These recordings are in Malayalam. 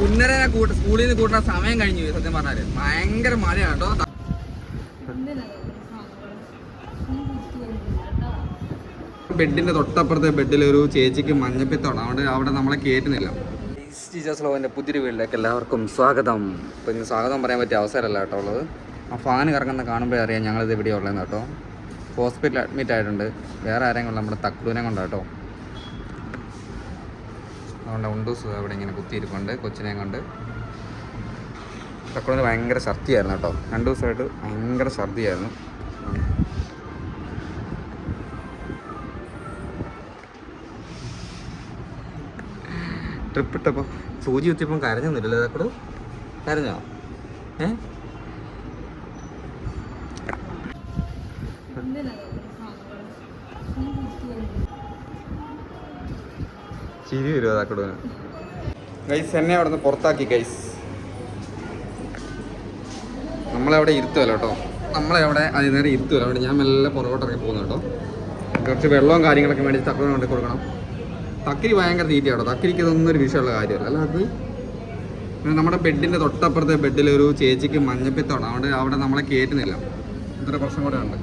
പുന്നരനെ കൂട്ട സ്കൂളിൽ നിന്ന് കൂട്ടുന്ന സമയം കഴിഞ്ഞു പോയി സത്യം പറഞ്ഞാൽ. ഭയങ്കര മഴയാണ് കേട്ടോ. ബെഡിന്റെ തൊട്ടപ്പുറത്തെ ബെഡിൽ ഒരു ചേച്ചിക്ക് മഞ്ഞപ്പിത്തമാണ്. അവിടെ അവിടെ നമ്മളെ കയറ്റുന്നില്ല ടീച്ചേഴ്സ് ലോവിന്റെ പുതിയൊരു വീട്ടിലേക്ക് എല്ലാവർക്കും സ്വാഗതം. ഇപ്പം ഇന്ന് സ്വാഗതം പറയാൻ പറ്റിയ അവസരമല്ല കേട്ടോ ഉള്ളത്. ആ ഫാൻ കറങ്ങുന്ന കാണുമ്പോഴേ അറിയാം ഞങ്ങളിത് എവിടെയാണ് ഉള്ളതെന്ന് കേട്ടോ. ഹോസ്പിറ്റലിൽ അഡ്മിറ്റ് ആയിട്ടുണ്ട്. വേറെ ആരെങ്കിലും നമ്മുടെ തക്ലൂനെ കൊണ്ടാട്ടോ അതുകൊണ്ട് ഉണ്ടൂസ് അവിടെ ഇങ്ങനെ കുത്തിയിരിക്കുന്നുണ്ട് കൊച്ചിനെയും കൊണ്ട്. തക്ലൂന് ഭയങ്കര ഛർദിയായിരുന്നു കേട്ടോ. രണ്ട് ദിവസമായിട്ട് ഭയങ്കര ഛർദിയായിരുന്നു. ട്രിപ്പ് ഇട്ടപ്പോൾ സൂചി കുത്തിയപ്പം കരഞ്ഞൊന്നുമില്ലല്ലോ തക്കോട് കരഞ്ഞോ? ഏ? ചിരി വരുമോ തക്കടുവിന് ഗൈസ് എന്നെ അവിടെ നിന്ന് പുറത്താക്കി ഗൈസ് നമ്മളവിടെ ഇരുത്തുമല്ലോ കേട്ടോ. നമ്മളവിടെ അവിടെ അതിൽ നേരെ ഇരുത്തുമല്ലോ അവിടെ ഞാൻ മെല്ലെ പുറകോട്ടിറങ്ങി പോകുന്നു കേട്ടോ. കുറച്ച് വെള്ളവും കാര്യങ്ങളൊക്കെ വേണ്ടി തക്കടിന് കൊണ്ട് കൊടുക്കണം. തക്കിരി ഭയങ്കര തീറ്റയാട്ടോ തക്കിരിക്ക് ഇതൊന്നും ഒരു വിഷയമുള്ള കാര്യമല്ല. അല്ല അത് നമ്മുടെ ബെഡിന്റെ തൊട്ടപ്പുറത്തെ ബെഡിൽ ഒരു ചേച്ചിക്ക് മഞ്ഞപ്പിത്തമാണ് അതുകൊണ്ട് അവിടെ നമ്മളെ കയറ്റുന്നില്ല ഇത്ര പ്രശ്നം കൂടെ ഉണ്ട്.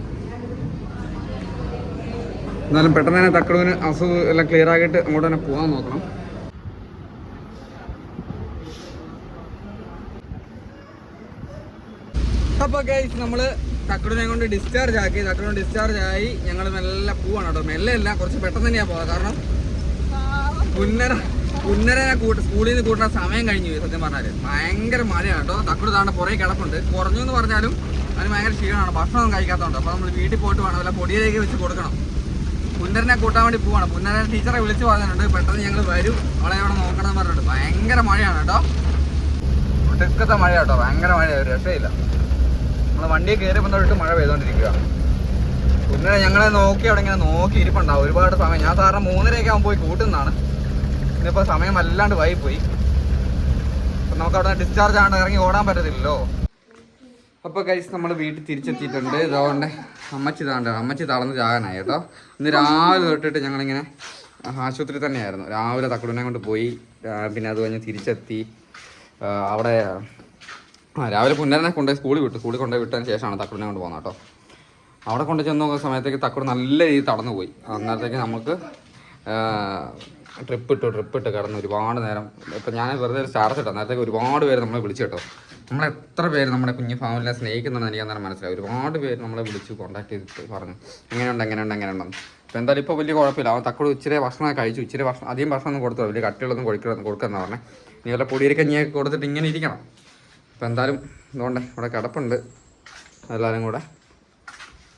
എന്നാലും പെട്ടെന്ന് തന്നെ തക്കടുവിന് അസുഖം എല്ലാം ക്ലിയർ ആക്കിയിട്ട് അങ്ങോട്ട് തന്നെ പോകാൻ നോക്കണം. അപ്പോൾ ഗൈസ് നമ്മൾ തക്കടിനെ കൊണ്ട് ഡിസ്ചാർജ് ആക്കി. തക്കടിനെ ഡിസ്ചാർജ് ആയി. ഞങ്ങൾ മെല്ലെ പോവാണ് കേട്ടോ. മെല്ലെ അല്ല കുറച്ച് പെട്ടെന്ന് തന്നെയാണ് പോകാം കാരണം പുന്നര പുന്നരനെ കൂട്ട സ്കൂളിൽ നിന്ന് കൂട്ടുന്ന സമയം കഴിഞ്ഞു പോയി സത്യം പറഞ്ഞാൽ. ഭയങ്കര മഴയാണ് കേട്ടോ. തക്കുട് താണ്ട പുറകെ കിടപ്പുണ്ട്. കുറഞ്ഞു എന്ന് പറഞ്ഞാലും അതിന് ഭയങ്കര ക്ഷീണമാണ്. ഭക്ഷണം കഴിക്കാത്തതുകൊണ്ട്. അപ്പോൾ നമ്മൾ വീട്ടിൽ പോയിട്ട് വേണം. വല്ല പൊടിയിലേക്ക് വെച്ച് കൊടുക്കണം. പുന്നരനെ കൂട്ടാൻ വേണ്ടി പോവാണ്. പുന്നരനെ ടീച്ചറെ വിളിച്ച് പറഞ്ഞിട്ടുണ്ട്. പെട്ടെന്ന് ഞങ്ങൾ വരും. അവളെ അവിടെ നോക്കണം എന്ന് പറഞ്ഞിട്ടുണ്ട്. ഭയങ്കര മഴയാണ് കേട്ടോ. ഒടുക്കത്തെ മഴ കേട്ടോ. ഭയങ്കര മഴ ഒരു രക്ഷയില്ല. നമ്മൾ വണ്ടിയിൽ കയറിയപ്പോൾ തൊട്ട് മഴ പെയ്തുകൊണ്ടിരിക്കുക പുന്നര ഞങ്ങളെ നോക്കി അവിടെ ഇങ്ങനെ നോക്കി ഇരിപ്പുണ്ടാവും. ഒരുപാട് സമയം. ഞാൻ സാറിന് മൂന്നരയൊക്കെ ആകുമ്പോൾ പോയി കൂട്ടുന്നതാണ്. ഇന്നിപ്പോൾ സമയം വല്ലാണ്ട് വൈകിപ്പോയി. നമുക്ക് അവിടെ ഡിസ്ചാർജ് ആണ്ട് ഇറങ്ങി ഓടാൻ പറ്റത്തില്ലല്ലോ. അപ്പോൾ കഴിച്ച് നമ്മൾ വീട്ടിൽ തിരിച്ചെത്തിയിട്ടുണ്ട്. ഇതുകൊണ്ട് അമ്മച്ചി താണ്ട അമ്മച്ചി തളർന്ന് ചാകാനായി കേട്ടോ. ഇന്ന് രാവിലെ തൊട്ടിട്ട് ഞങ്ങളിങ്ങനെ ആശുപത്രി തന്നെയായിരുന്നു. രാവിലെ തക്കടുനെ കൊണ്ട് പോയി പിന്നെ അത് കഴിഞ്ഞ് തിരിച്ചെത്തി. അവിടെ രാവിലെ പുന്നരനെ കൊണ്ടുപോയി സ്കൂളിൽ വിട്ടു. സ്കൂളിൽ കൊണ്ടുപോയി വിട്ടതിന് ശേഷമാണ് തക്കടുനെ കൊണ്ട് പോകുന്നത് കേട്ടോ. അവിടെ കൊണ്ട് ചെന്ന് നോക്കുന്ന സമയത്തേക്ക് തക്കട് നല്ല രീതിയിൽ തടന്നു പോയി. അന്നേരത്തേക്ക് നമുക്ക് ട്രിപ്പ് ഇട്ടു ട്രിപ്പ് ഇട്ട് കിടന്ന് ഒരുപാട് നേരം. ഇപ്പം ഞാൻ വെറുതെ ഒരു സ്റ്റാർസ് ഇട്ടു. അന്നേരത്തേക്ക് ഒരുപാട് പേര് നമ്മളെ വിളിച്ചു കേട്ടോ. നമ്മളെ എത്ര പേര് നമ്മുടെ കുഞ്ഞു ഫാമിലിനെ സ്നേഹിക്കുന്നുണ്ടെന്ന് എനിക്ക് അന്നേരം മനസ്സിലായി. ഒരുപാട് പേര് നമ്മളെ വിളിച്ച് കോൺടാക്ട് ചെയ്തിട്ട് പറഞ്ഞു. എങ്ങനെയുണ്ട് എങ്ങനെയുണ്ട് എങ്ങനെയുണ്ടെന്ന് അപ്പോൾ എന്തായാലും ഇപ്പോൾ വലിയ കുഴപ്പമില്ല. അവൻ തക്കോട് ഇച്ചിരി ഭക്ഷണം കഴിച്ചു. ഇച്ചിരി ഭക്ഷണം അധികം ഭക്ഷണം ഒന്നും കൊടുത്തു വലിയ കട്ടികളൊന്നും കൊടുക്കണം കൊടുക്കുന്ന പറഞ്ഞേ. നീ വല്ല പൊടിയിരിക്കഞ്ഞിയൊക്കെ കൊടുത്തിട്ട് ഇങ്ങനെ ഇരിക്കണം. അപ്പോൾ എന്തായാലും ഇതുകൊണ്ട് ഇവിടെ കിടപ്പുണ്ട്. എല്ലാവരും കൂടെ.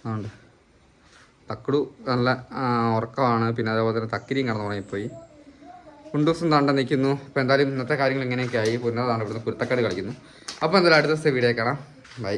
അതുകൊണ്ട് തക്കടു നല്ല ഉറക്കമാണ്. പിന്നെ അതേപോലെ തന്നെ തക്കിരിയും കടന്നു തുടങ്ങിപ്പോയി കുണ്ടൂസും താണ്ട നിൽക്കുന്നു. അപ്പോൾ എന്തായാലും ഇന്നത്തെ കാര്യങ്ങൾ ഇങ്ങനെയൊക്കെ ആയി. പുനതാണ് ഇവിടുന്ന് കുരുത്തക്കാട് കളിക്കുന്നു. അപ്പോൾ എന്തായാലും അടുത്ത വീഡിയോ കാണാം. ബൈ